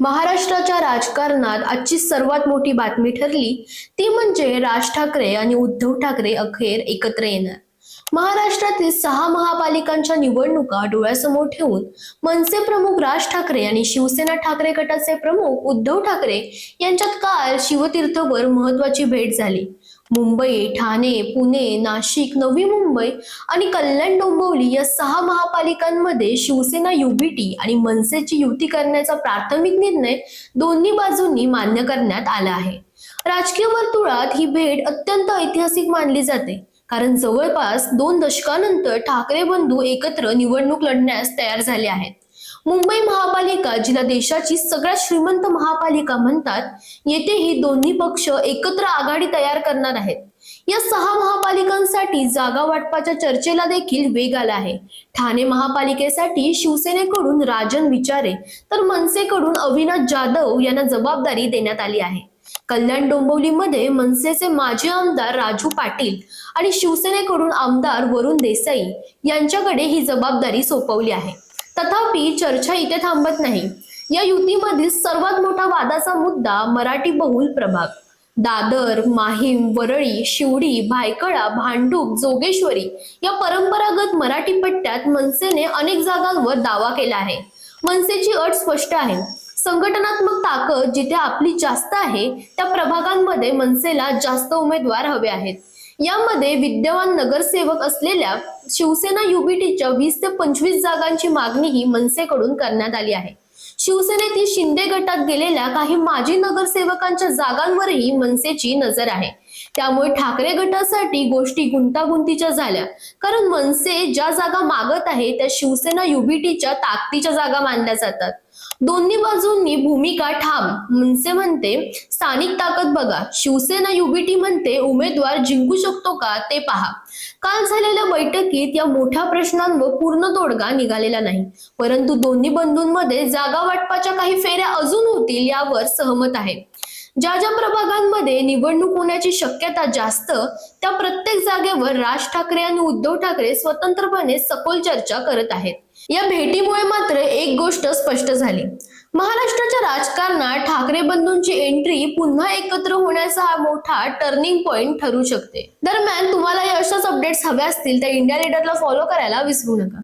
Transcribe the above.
महाराष्ट्राच्या राजकारणात आजची सर्वात मोठी बातमी ठरली ती म्हणजे राज ठाकरे आणि उद्धव ठाकरे अखेर एकत्र येणार. महाराष्ट्रातील सहा महापालिकांच्या निवडणुका डोळ्यासमोर ठेवून मनसे प्रमुख राज ठाकरे आणि शिवसेना ठाकरे गटाचे प्रमुख उद्धव ठाकरे यांच्यात काल शिवतीर्थवर महत्वाची भेट झाली. मुंबई ठाणे पुणे नाशिक नवी मुंबई आणि कल्याण डोंबिवली या सहा महापालिकांमध्ये शिवसेना युबीटी आणि मनसेची युती करण्याचा प्राथमिक निर्णय दोन्ही बाजूंनी मान्य करण्यात आला आहे. राजकीय वर्तुळात ही भेट अत्यंत ऐतिहासिक मानली जाते. कारण जवळपास दोन दशकानंतर ठाकरे बंधू एकत्र निवडणूक लढण्यास तयार झाले आहेत. मुंबई महापालिका जिला देशाची सगळ्यात श्रीमंत महापालिका म्हणतात येथे ही दोन्ही पक्ष एकत्र आघाडी तयार करणार आहेत. या सहा महापालिकांसाठी जागा वाटपाच्या चर्चेला देखील वेग आला आहे. ठाणे महापालिकेसाठी शिवसेनेकडून राजन विचारे तर मनसेकडून अविनाश जाधव यांना जबाबदारी देण्यात आली आहे. कल्याण डोंबिवलीमध्ये मनसेचे माजी आमदार राजू पाटील आणि शिवसेनेकडून आमदार वरुण देसाई यांच्याकडे ही जबाबदारी सोपवली आहे. तथापि चर्चा इथे थांबत नाही. या युतीमधील सर्वात मोठा वादाचा मुद्दा मराठी बहुल प्रभाग. दादर माहीम वरळी शिवडी भायखळा भांडूप जोगेश्वरी या परंपरागत मराठी पट्ट्यात मनसेने अनेक जागांवर दावा केला आहे. मनसेची अट स्पष्ट आहे. संघटनात्मक ताकद जिथे आपली जास्त आहे त्या प्रभागांमध्ये मनसेला जास्त उमेदवार हवे आहेत. यामध्ये विद्यमान नगरसेवक असलेल्या शिवसेना युबीटीच्या वीस ते पंचवीस जागांची मागणीही मनसेकडून करण्यात आली आहे. शिवसेनेतील शिंदे गटात गेलेल्या काही माजी नगरसेवकांच्या जागांवरही मनसेची नजर आहे. त्यामुळे ठाकरे गटासाठी गोष्टी गुंतागुंतीच्या झाल्या. कारण मनसे ज्या जागा मागत आहे त्या शिवसेना युबीटीच्या ताकदीच्या जागा मानल्या जातात. दोन्ही बाजूंनी भूमिका ठाम. मनसे म्हणते स्थानिक ताकद बघा. शिवसेना युबीटी म्हणते उमेदवार जिंकू शकतो का ते पहा. काल झालेल्या बैठकीत या मोठ्या प्रश्नांवर पूर्ण तोडगा निघालेला नाही. परंतु दोन्ही बंधूंमध्ये जागा वाटपाच्या काही फेऱ्या अजून होतील यावर सहमत आहे. ज्या ज्या प्रभागांमध्ये निवडणूक होण्याची शक्यता जास्त त्या प्रत्येक जागेवर राज ठाकरे आणि उद्धव ठाकरे स्वतंत्रपणे सखोल चर्चा करत आहेत. या भेटीमुळे मात्र एक गोष्ट स्पष्ट झाली. महाराष्ट्राच्या राजकारणात ठाकरे बंधूंची एंट्री पुन्हा एकत्र होण्याचा हा मोठा टर्निंग पॉइंट ठरू शकते. दरम्यान तुम्हाला या अशाच अपडेट्स हव्या असतील तर इंडिया लीडरला फॉलो करायला विसरू नका.